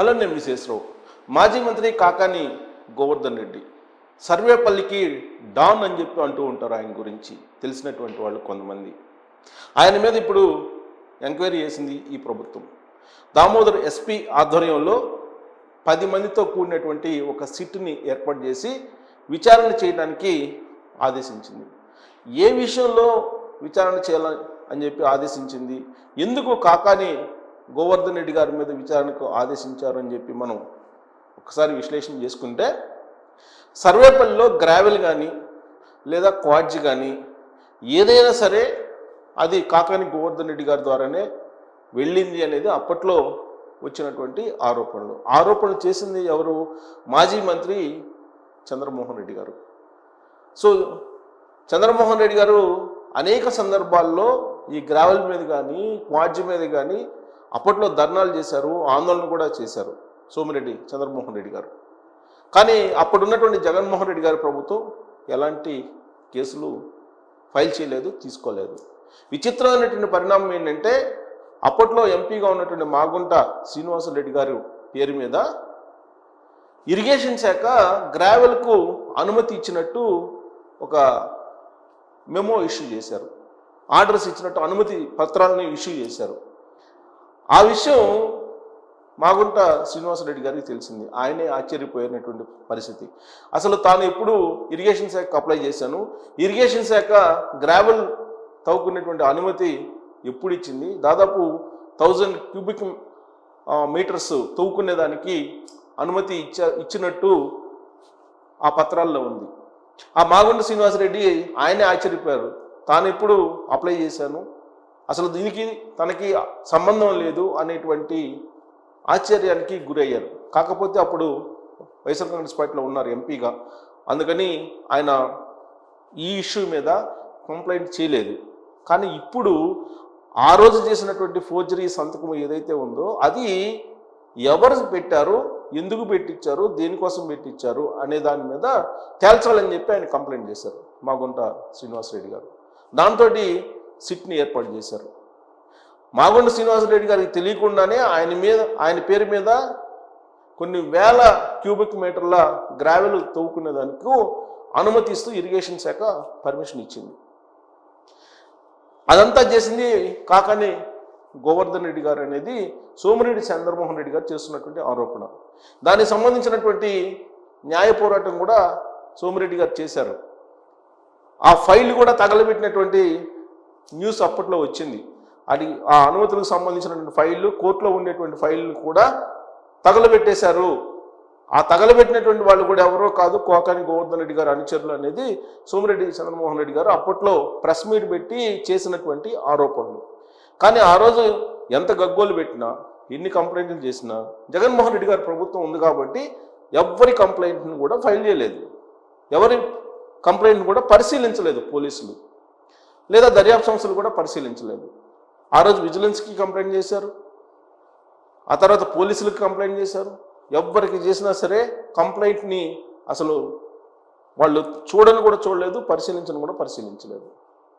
Hello నేను విశేషరావు మాజీ మంత్రి కాకాని గోవర్ధన్ రెడ్డి. సర్వేపల్లికి డాన్ అని చెప్పి అంటూ ఉంటారు ఆయన గురించి. తెలిసినటువంటి వాళ్ళు కొంతమంది. ఆయన మీద ఇప్పుడు ఎంక్వైరీ చేసింది ఈ ప్రభుత్వం. దామోదర్ ఎస్పీ ఆధ్వర్యంలో పది మందితో కూడినటువంటి ఒక సిట్ని ఏర్పాటు చేసి విచారణ చేయడానికి ఆదేశించింది. ఏ విషయంలో విచారణ చేయాలని అని చెప్పి ఆదేశించింది? ఎందుకు కాకాని గోవర్ధన్ రెడ్డి గారి మీద విచారణకు ఆదేశించారని చెప్పి మనం ఒకసారి విశ్లేషణ చేసుకుంటే సర్వేపల్లిలో గ్రావెల్ కానీ లేదా క్వాడ్జ్ కానీ ఏదైనా సరే అది కాకాని గోవర్ధన్ రెడ్డి గారి ద్వారానే వెళ్ళింది అనేది అప్పట్లో వచ్చినటువంటి ఆరోపణలు. ఆరోపణలు చేసింది ఎవరు? మాజీ మంత్రి చంద్రమోహన్ రెడ్డి గారు. సో చంద్రమోహన్ రెడ్డి గారు అనేక సందర్భాల్లో ఈ గ్రావెల్ మీద కానీ క్వాడ్జ్ మీద కానీ అప్పట్లో ధర్నాలు చేశారు ఆందోళన కూడా చేశారు సోమిరెడ్డి చంద్రమోహన్ రెడ్డి గారు. కానీ అప్పుడున్నటువంటి జగన్మోహన్ రెడ్డి గారి ప్రభుత్వం ఎలాంటి కేసులు ఫైల్ చేయలేదు తీసుకోలేదు. విచిత్రమైనటువంటి పరిణామం ఏంటంటే అప్పట్లో ఎంపీగా ఉన్నటువంటి మాగుంట శ్రీనివాసరెడ్డి గారి పేరు మీద ఇరిగేషన్ శాఖ గ్రావెల్కు అనుమతి ఇచ్చినట్టు ఒక మెమో ఇష్యూ చేశారు. ఆర్డర్స్ ఇచ్చినట్టు అనుమతి పత్రాలను ఇష్యూ చేశారు. ఆ విషయం మాగుంట శ్రీనివాసరెడ్డి గారికి తెలిసింది. ఆయనే ఆశ్చర్యపోయినటువంటి పరిస్థితి. అసలు తాను ఎప్పుడు ఇరిగేషన్ శాఖకు అప్లై చేశాను. ఇరిగేషన్ శాఖ గ్రావెల్ తవ్వుకునేటువంటి అనుమతి ఎప్పుడు ఇచ్చింది? దాదాపు థౌజండ్ క్యూబిక్ మీటర్స్ తవ్వుకునేదానికి అనుమతి ఇచ్చ ఇచ్చినట్టు ఆ పత్రాల్లో ఉంది. ఆ మాగుంట శ్రీనివాసరెడ్డి ఆయనే ఆశ్చర్యపోయారు. తాను ఎప్పుడు అప్లై చేశాను? అసలు దీనికి తనకి సంబంధం లేదు అనేటువంటి ఆశ్చర్యానికి గురయ్యారు. కాకపోతే అప్పుడు వైఎస్ఆర్ కాంగ్రెస్ పార్టీలో ఉన్నారు ఎంపీగా. అందుకని ఆయన ఈ ఇష్యూ మీద కంప్లైంట్ చేయలేదు. కానీ ఇప్పుడు ఆ రోజు చేసినటువంటి ఫోర్జరీ సంతకం ఏదైతే ఉందో అది ఎవరు పెట్టారు ఎందుకు పెట్టించారు దేనికోసం పెట్టించారు అనే దాని మీద తేల్చాలని చెప్పి ఆయన కంప్లైంట్ చేశారు మాగుంట శ్రీనివాసరెడ్డి గారు. దాంతో సిట్ని ఏర్పాటు చేశారు. మాగుండ శ్రీనివాసరెడ్డి గారికి తెలియకుండానే ఆయన మీద ఆయన పేరు మీద కొన్ని వేల క్యూబిక్ మీటర్ల గ్రావెల్ తవ్వుకునేదానికి అనుమతిస్తూ ఇరిగేషన్ శాఖ పర్మిషన్ ఇచ్చింది. అదంతా చేసింది కాకని గోవర్ధన్ రెడ్డి గారు అనేది సోమిరెడ్డి చంద్రమోహన్ రెడ్డి గారు చేస్తున్నటువంటి ఆరోపణ. దానికి సంబంధించినటువంటి న్యాయ పోరాటం కూడా సోమిరెడ్డి గారు చేశారు. ఆ ఫైల్ కూడా తగలబెట్టినటువంటి న్యూస్ అప్పట్లో వచ్చింది. అది ఆ అనుమతులకు సంబంధించినటువంటి ఫైళ్ళు కోర్టులో ఉండేటువంటి ఫైళ్ళు కూడా తగలబెట్టేశారు. ఆ తగలబెట్టినటువంటి వాళ్ళు కూడా ఎవరో కాదు కోకాని గోవర్ధన్ రెడ్డి గారు అనుచరులు అనేది సోమిరెడ్డి చంద్రమోహన్ రెడ్డి గారు అప్పట్లో ప్రెస్ మీట్ పెట్టి చేసినటువంటి ఆరోపణలు. కానీ ఆ రోజు ఎంత గగ్గోలు పెట్టినా ఎన్ని కంప్లైంట్లు చేసినా జగన్మోహన్ రెడ్డి గారు ప్రభుత్వం ఉంది కాబట్టి ఎవరి కంప్లైంట్ని కూడా ఫైల్ చేయలేదు. ఎవరి కంప్లైంట్ని కూడా పరిశీలించలేదు పోలీసులు. లేదా దర్యాప్తు సంస్థలు కూడా పరిశీలించలేదు. ఆ రోజు విజిలెన్స్కి కంప్లైంట్ చేశారు. ఆ తర్వాత పోలీసులకు కంప్లైంట్ చేశారు. ఎవ్వరికి చేసినా సరే కంప్లైంట్ని అసలు వాళ్ళు చూడని కూడా చూడలేదు పరిశీలించని కూడా పరిశీలించలేదు.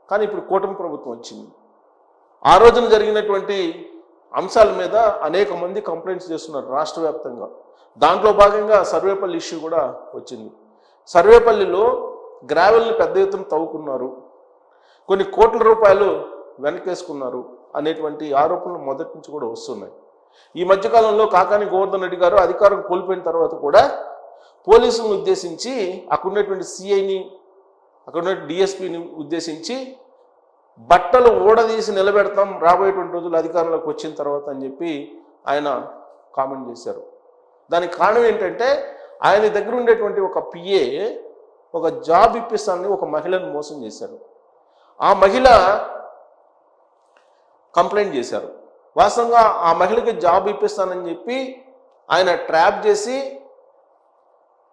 కానీ ఇప్పుడు కూటమి ప్రభుత్వం వచ్చింది. ఆ రోజున జరిగినటువంటి అంశాల మీద అనేక మంది కంప్లైంట్స్ చేస్తున్నారు రాష్ట్ర వ్యాప్తంగా. దాంట్లో భాగంగా సర్వేపల్లి ఇష్యూ కూడా వచ్చింది. సర్వేపల్లిలో గ్రావెల్ని పెద్ద ఎత్తున తవ్వుకున్నారు. కొన్ని కోట్ల రూపాయలు వెనకేసుకున్నారు అనేటువంటి ఆరోపణలు మొదటి నుంచి కూడా వస్తున్నాయి. ఈ మధ్యకాలంలో కాకాని గోవర్ధన్ రెడ్డి గారు అధికారం కోల్పోయిన తర్వాత కూడా పోలీసులను ఉద్దేశించి అక్కడ ఉండేటువంటి సిఐని అక్కడ ఉండేటువంటి డిఎస్పిని ఉద్దేశించి బట్టలు ఊడదీసి నిలబెడతాం రాబోయేటువంటి రోజులు అధికారంలోకి వచ్చిన తర్వాత అని చెప్పి ఆయన కామెంట్ చేశారు. దానికి కారణం ఏంటంటే ఆయన దగ్గర ఉండేటువంటి ఒక పిఏ ఒక జాబ్ ఇప్పిస్తానని ఒక మహిళను మోసం చేశారు. ఆ మహిళ కంప్లైంట్ చేశారు. వాస్తవంగా ఆ మహిళకి జాబ్ ఇప్పిస్తానని చెప్పి ఆయన ట్రాప్ చేసి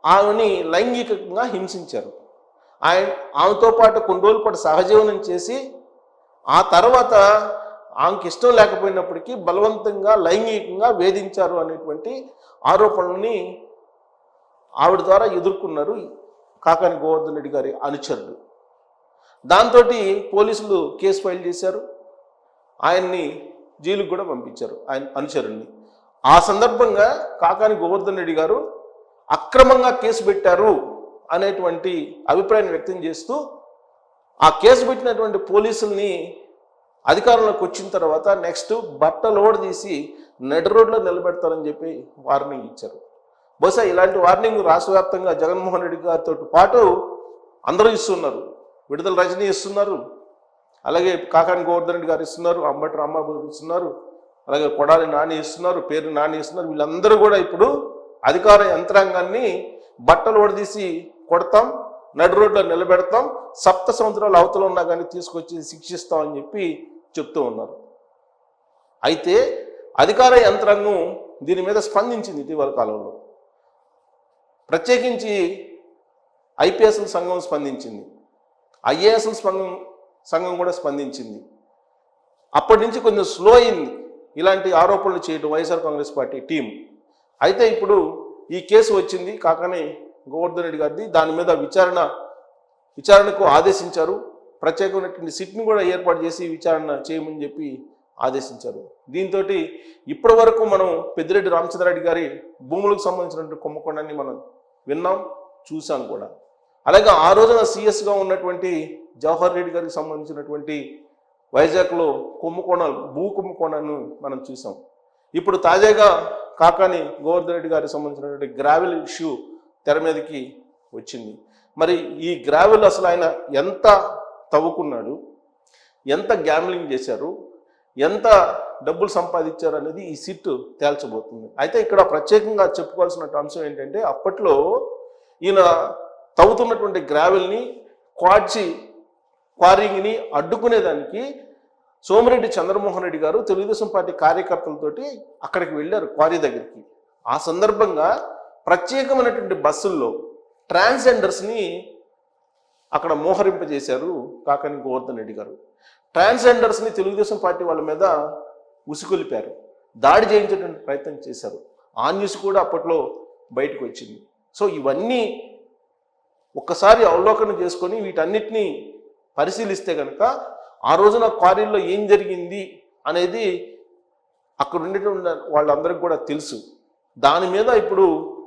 ఆమెని లైంగికంగా హింసించారు. ఆయన ఆమెతో పాటు కొన్ని రోజుల పాటు సహజీవనం చేసి ఆ తర్వాత ఆమెకి ఇష్టం లేకపోయినప్పటికీ బలవంతంగా లైంగికంగా వేధించారు అనేటువంటి ఆరోపణల్ని ఆవిడ ద్వారా ఎదుర్కొన్నారు కాకాని గోవర్ధన్ రెడ్డి గారి అనుచరుడు దాంతో పోలీసులు కేసు ఫైల్ చేశారు. ఆయన్ని జైలుకు కూడా పంపించారు. ఆయన అనుచరుణ్ణి. ఆ సందర్భంగా కాకాని గోవర్ధన్ రెడ్డి గారు అక్రమంగా కేసు పెట్టారు అనేటువంటి అభిప్రాయం వ్యక్తం చేస్తూ ఆ కేసు పెట్టినటువంటి పోలీసుల్ని అధికారంలోకి వచ్చిన తర్వాత నెక్స్ట్ బట్ట లోడ్ తీసి నడి రోడ్లో నిలబెడతారని చెప్పి వార్నింగ్ ఇచ్చారు. బహుశా ఇలాంటి వార్నింగ్ రాష్ట్ర వ్యాప్తంగా జగన్మోహన్ రెడ్డి గారితో పాటు అందరూ ఇస్తున్నారు. విడుదల రజనీ ఇస్తున్నారు. అలాగే కాకాని గోవర్ధన్ రెడ్డి గారు ఇస్తున్నారు. అంబటి రాంబాబు గారు ఇస్తున్నారు. అలాగే కొడాలి నాని ఇస్తున్నారు. పేరు నాని ఇస్తున్నారు. వీళ్ళందరూ కూడా ఇప్పుడు అధికార యంత్రాంగాన్ని బట్టలు ఒడదీసి కొడతాం నడి రోడ్లో నిలబెడతాం సప్త సంవత్సరాలు అవతల ఉన్నా కానీ తీసుకొచ్చి శిక్షిస్తామని చెప్పి చెప్తూ ఉన్నారు. అయితే అధికార యంత్రాంగం దీని మీద స్పందించింది ఇటీవల కాలంలో. ప్రత్యేకించి ఐపీఎస్ఎల్ సంఘం స్పందించింది. ఐఏఎస్ఎల్ సంఘం సంఘం కూడా స్పందించింది. అప్పటి నుంచి కొంచెం స్లో అయింది. ఇలాంటి ఆరోపణలు చేయడం వైఎస్ఆర్ కాంగ్రెస్ పార్టీ టీం అయితే ఇప్పుడు ఈ కేసు వచ్చింది. కాకనే గోవర్ధన్ రెడ్డి గారిది. దాని మీద విచారణ విచారణకు ఆదేశించారు. ప్రత్యేకమైనటువంటి సిట్ని కూడా ఏర్పాటు చేసి విచారణ చేయమని చెప్పి ఆదేశించారు. దీంతో ఇప్పటి వరకు మనం పెద్దిరెడ్డి రామచంద్రారెడ్డి గారి భూములకు సంబంధించినటువంటి కుంభకోణాన్ని మనం విన్నాం చూసాం కూడా. అలాగే ఆ రోజున సిఎస్గా ఉన్నటువంటి జవహర్ రెడ్డి గారికి సంబంధించినటువంటి వైజాగ్లో కుంభకోణాలు భూ కుంభకోణాన్ని మనం చూసాం. ఇప్పుడు తాజాగా కాకాని గోవర్ధన్ రెడ్డి గారికి సంబంధించినటువంటి గ్రావెల్ ఇష్యూ తెర మీదకి వచ్చింది. మరి ఈ గ్రావెల్ అసలు ఆయన ఎంత తవ్వుకున్నాడు? ఎంత గ్యామ్లింగ్ చేశారు? ఎంత డబ్బులు సంపాదించారు అనేది ఈ సిట్ తేల్చబోతుంది. అయితే ఇక్కడ ప్రత్యేకంగా చెప్పుకోవాల్సిన అంశం ఏంటంటే అప్పట్లో ఈయన తవ్వుతున్నటువంటి గ్రావెల్ని క్వాడ్చి క్వారింగ్ని అడ్డుకునేదానికి సోమిరెడ్డి చంద్రమోహన్ రెడ్డి గారు తెలుగుదేశం పార్టీ కార్యకర్తలతోటి అక్కడికి వెళ్ళారు క్వారీ దగ్గరికి. ఆ సందర్భంగా ప్రత్యేకమైనటువంటి బస్సుల్లో ట్రాన్స్జెండర్స్ని అక్కడ మోహరింపజేశారు కాకని గోవర్ధన్ రెడ్డి గారు. ట్రాన్స్జెండర్స్ని తెలుగుదేశం పార్టీ వాళ్ళ మీద ఉసుకొలిపారు దాడి చేయించేటువంటి ప్రయత్నం చేశారు. ఆ న్యూస్ కూడా అప్పట్లో బయటకు వచ్చింది. సో ఇవన్నీ ఒక్కసారి అవలోకనం చేసుకొని వీటన్నిటినీ పరిశీలిస్తే కనుక ఆ రోజున క్వారీల్లో ఏం జరిగింది అనేది అక్కడ ఉండేటువంటి వాళ్ళందరికీ కూడా తెలుసు. దాని మీద ఇప్పుడు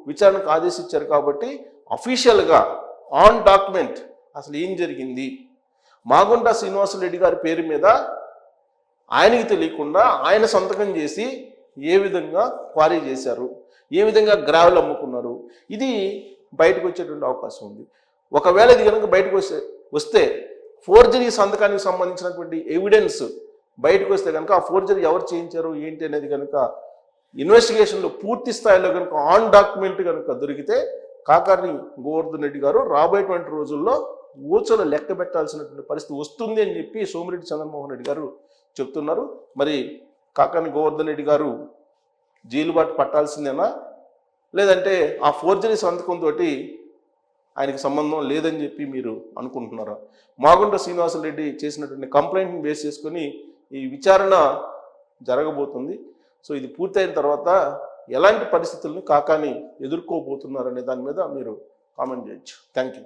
విచారణకు ఆదేశించారు కాబట్టి అఫీషియల్గా ఆన్ డాక్యుమెంట్ అసలు ఏం జరిగింది? మాగుంట శ్రీనివాసరెడ్డి గారి పేరు మీద ఆయనకి తెలియకుండా ఆయన సంతకం చేసి ఏ విధంగా క్వారీ చేశారు? ఏ విధంగా గ్రావెల్ అమ్ముకున్నారు? ఇది బయటకు వచ్చేటువంటి అవకాశం ఉంది. ఒకవేళ ఇది కనుక బయటకు వస్తే వస్తే ఫోర్జరీ సంతకానికి సంబంధించినటువంటి ఎవిడెన్స్ బయటకు వస్తే కనుక ఆ ఫోర్జరీ ఎవరు చేయించారు ఏంటి అనేది కనుక ఇన్వెస్టిగేషన్లో పూర్తి స్థాయిలో కనుక ఆన్ డాక్యుమెంట్ కనుక దొరికితే కాకాని గోవర్ధన్ రెడ్డి గారు రాబోయేటువంటి రోజుల్లో ఊచలు లెక్క పెట్టాల్సినటువంటి పరిస్థితి వస్తుంది అని చెప్పి సోమిరెడ్డి చంద్రమోహన్ రెడ్డి గారు చెప్తున్నారు. మరి కాకాని గోవర్ధన్ రెడ్డి గారు జైలుబాటు పట్టాల్సిందేనా? లేదంటే ఆ ఫోర్జరీ సంతకంతో ఆయనకి సంబంధం లేదని చెప్పి మీరు అనుకుంటున్నారా? మాగుంట శ్రీనివాసరెడ్డి చేసినటువంటి కంప్లైంట్ని బేస్ చేసుకొని ఈ విచారణ జరగబోతుంది. సో ఇది పూర్తయిన తర్వాత ఎలాంటి పరిస్థితులను కాకాని ఎదుర్కోబోతున్నారు అనే దాని మీద మీరు కామెంట్ చేయొచ్చు. Thank you